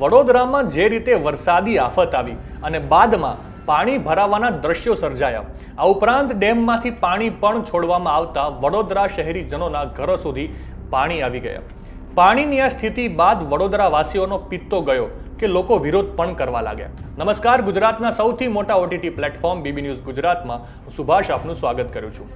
વડોદરામાં જે રીતે વરસાદી આફત આવી અને બાદમાં પાણી ભરાવાના દ્રશ્યો સર્જાયા, આ ઉપરાંત ડેમમાંથી પાણી પણ છોડવામાં આવતા વડોદરા શહેરીજનોના ઘરો સુધી પાણી આવી ગયા. પાણીની આ સ્થિતિ બાદ વડોદરાવાસીઓનો પિત્તો ગયો કે લોકો વિરોધ પણ કરવા લાગ્યા. નમસ્કાર, ગુજરાતના સૌથી મોટા ઓટીટી પ્લેટફોર્મ બીબી ન્યૂઝ ગુજરાતમાં સુભાષ આપનું સ્વાગત કરું છું.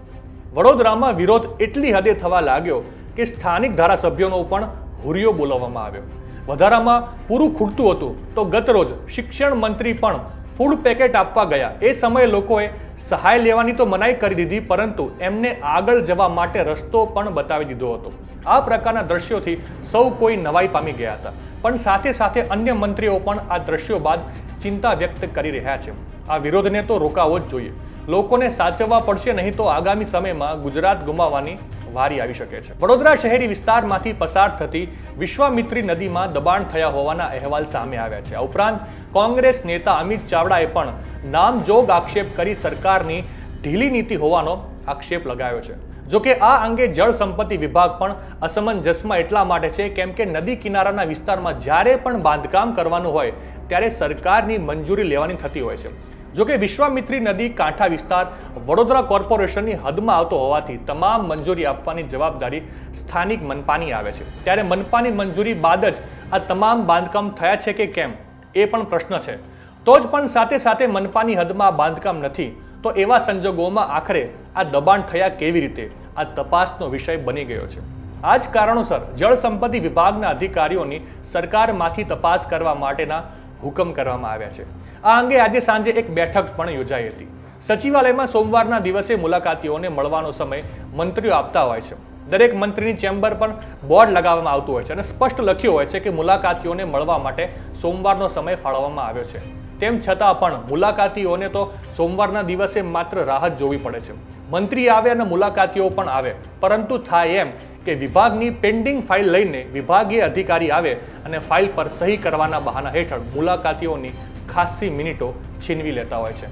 વડોદરામાં વિરોધ એટલી હદે થવા લાગ્યો કે સ્થાનિક ધારાસભ્યોનો પણ હુરિયો બોલાવવામાં આવ્યો. વધારામાં પૂરું ખૂટતું હતું. તો ગતરોજ શિક્ષણ મંત્રી પણ ફૂડ પેકેટ આપવા ગયા. એ સમયે લોકોએ સહાય લેવાની તો મનાઈ કરી દીધી, પરંતુ એમને આગળ જવા માટે રસ્તો પણ બતાવી દીધો હતો. આ પ્રકારના દ્રશ્યોથી સૌ કોઈ નવાઈ પામી ગયા હતા. પણ સાથે સાથે અન્ય મંત્રીઓ પણ આ દ્રશ્યો બાદ ચિંતા વ્યક્ત કરી રહ્યા છે. આ વિરોધને તો રોકાવો જ જોઈએ. લોકોને સાચવવા પડશે નહીં તો આગામી સમયમાં ગુજરાત ગુમાવવાની વારી આવી શકે છે. વડોદરા શહેરી વિસ્તારમાંથી પસાર થતી વિશ્વામિત્રી નદીમાં દબાણ થયા હોવાના અહેવાલ સામે આવ્યા છે. આ ઉપરાંત કોંગ્રેસ નેતા અમિત ચાવડાએ પણ નામજોગ આક્ષેપ કરી સરકારની ઢીલી નીતિ હોવાનો આક્ષેપ લગાવ્યો છે. જોકે આ અંગે જળ સંપત્તિ વિભાગ પણ અસમંજસમાં એટલા માટે છે કેમ કે નદી કિનારાના વિસ્તારમાં જ્યારે પણ બાંધકામ કરવાનું હોય ત્યારે સરકારની મંજૂરી લેવાની થતી હોય છે. જો કે વિશ્વામિત્રી નદી કાંઠા વિસ્તાર વડોદરા કોર્પોરેશનની હદમાં આવતો હોવાથી તમામ મંજૂરી આપવાની જવાબદારી સ્થાનિક મનપાની આવે છે. ત્યારે મનપાની મંજૂરી બાદ જ આ તમામ બાંધકામ થયા છે કે કેમ? એ પણ પ્રશ્ન છે. તો જ પણ સાથે સાથે મનપાની હદમાં બાંધકામ નથી, તો એવા સંજોગોમાં આખરે આ દબાણ થયા કેવી રીતે? આ તપાસનો વિષય બની ગયો છે. આ જ કારણોસર જળ સંપત્તિ વિભાગના અધિકારીઓની સરકારમાંથી તપાસ કરવા માટેના હુકમ કરવામાં આવ્યા છે. આ અંગે આજે સાંજે એક બેઠક પણ યોજાઈ હતી. સચિવાલયમાં સોમવારના દિવસે મુલાકાતીઓને મળવાનો સમય મંત્રીઓ આપતા હોય છે. દરેક મંત્રીની ચેમ્બર પણ બોર્ડ લગાવવામાં આવતું હોય છે અને સ્પષ્ટ લખ્યું હોય છે કે મુલાકાતીઓને મળવા માટે સોમવારનો સમય ફાળવવામાં આવ્યો છે. તેમ છતાં પણ મુલાકાતીઓને તો સોમવારના દિવસે માત્ર રાહત જોવી પડે છે. મંત્રી આવે અને મુલાકાતીઓ પણ આવે, પરંતુ થાય એમ કે વિભાગની પેન્ડિંગ ફાઇલ લઈને વિભાગીય અધિકારી આવે અને ફાઇલ પર સહી કરવાના બહાના હેઠળ મુલાકાતીઓની ખાસ્સી મિનિટો છીનવી લેતા હોય છે.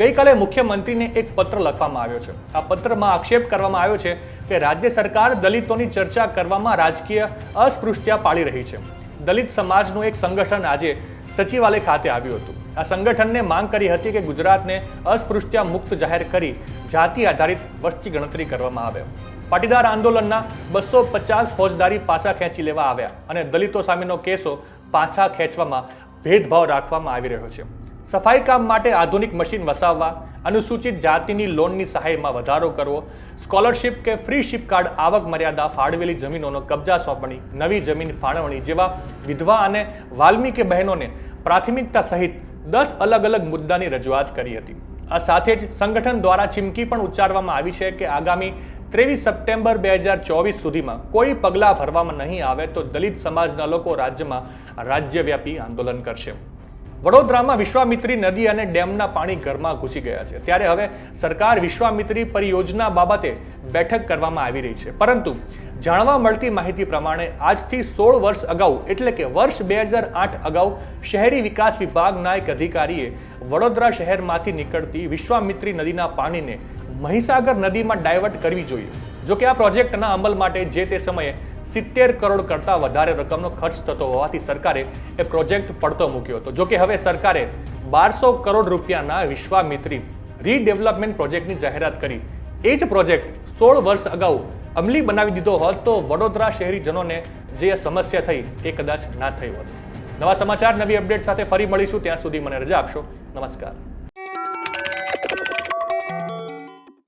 ગઈકાલે મુખ્યમંત્રીને એક પત્ર લખવામાં આવ્યો છે. આ પત્રમાં આક્ષેપ કરવામાં આવ્યો છે કે રાજ્ય સરકાર દલિતોની ચર્ચા કરવામાં રાજકીય અસ્પૃશ્યતા પાળી રહી છે. દલિત સમાજનું એક સંગઠન આજે સચિવાલય ખાતે આવ્યું હતું. આ સંગઠનને માંગ કરી હતી કે ગુજરાતને અસ્પૃશ્યતા મુક્ત જાહેર કરી જાતિ આધારિત વસ્તી ગણતરી કરવામાં આવે. પાટીદાર આંદોલનના બસો પચાસ ફોજદારી પાછા ખેંચી લેવા આવ્યા અને દલિતો સામેનો કેસો પાછા ખેંચવામાં ભેદભાવ રાખવામાં આવી રહ્યો છે. સફાઈ કામ માટે આધુનિક મશીન વસાવવા, અનુસૂચિત જાતિની લોનની સહાયમાં વધારો કરવો, સ્કોલરશિપ કે ફ્રી શિપ કાર્ડ આવક મર્યાદા ફાળવેલી જમીનોનો કબજા સોંપણી, નવી જમીન ફાળવણી જેવા વિધવા અને વાલ્મીકી બહેનોને પ્રાથમિકતા સહિત દસ અલગ અલગ મુદ્દાની રજૂઆત કરી હતી. આ સાથે જ સંગઠન દ્વારા ચીમકી પણ ઉચ્ચારવામાં આવી છે કે આગામી ત્રેવીસ સપ્ટેમ્બર બે હજાર ચોવીસ સુધીમાં કોઈ પગલાં ભરવામાં નહીં આવે તો દલિત સમાજના લોકો રાજ્યમાં રાજ્યવ્યાપી આંદોલન કરશે. વડોદરામાં વિશ્વામિત્રી નદી અને ડેમના પાણી ઘરમાં ઘૂસી ગયા છે. ત્યારે હવે સરકાર વિશ્વામિત્રી પરિયોજના બાબતે બેઠક કરવામાં આવી રહી છે. પરંતુ જાણવા મળતી માહિતી પ્રમાણે આજથી સોળ વર્ષ અગાઉ, એટલે કે વર્ષ બે હજાર આઠ અગાઉ, શહેરી વિકાસ વિભાગના એક અધિકારીએ વડોદરા શહેરમાંથી નીકળતી વિશ્વામિત્રી નદીના પાણીને મહીસાગર નદીમાં ડાયવર્ટ કરવી જોઈએ. જોકે આ પ્રોજેક્ટના અમલ માટે જે તે સમયે સિત્તેર કરોડ કરતાં વધારે રકમનો ખર્ચ થતો હોવાથી સરકારે એ પ્રોજેક્ટ પડતો મૂક્યો હતો. જો કે હવે સરકારે બારસો કરોડ રૂપિયાના વિશ્વામિત્રી રીડેવલપમેન્ટ પ્રોજેક્ટની જાહેરાત કરી. એ જ પ્રોજેક્ટ સોળ વર્ષ અગાઉ અમલી બનાવી દીધો હોત તો વડોદરા શહેરીજનોને જે સમસ્યા થઈ એ કદાચ ના થઈ હોત. નવા સમાચાર, નવી અપડેટ સાથે ફરી મળીશું. ત્યાં સુધી મને રજા આપશો. નમસ્કાર.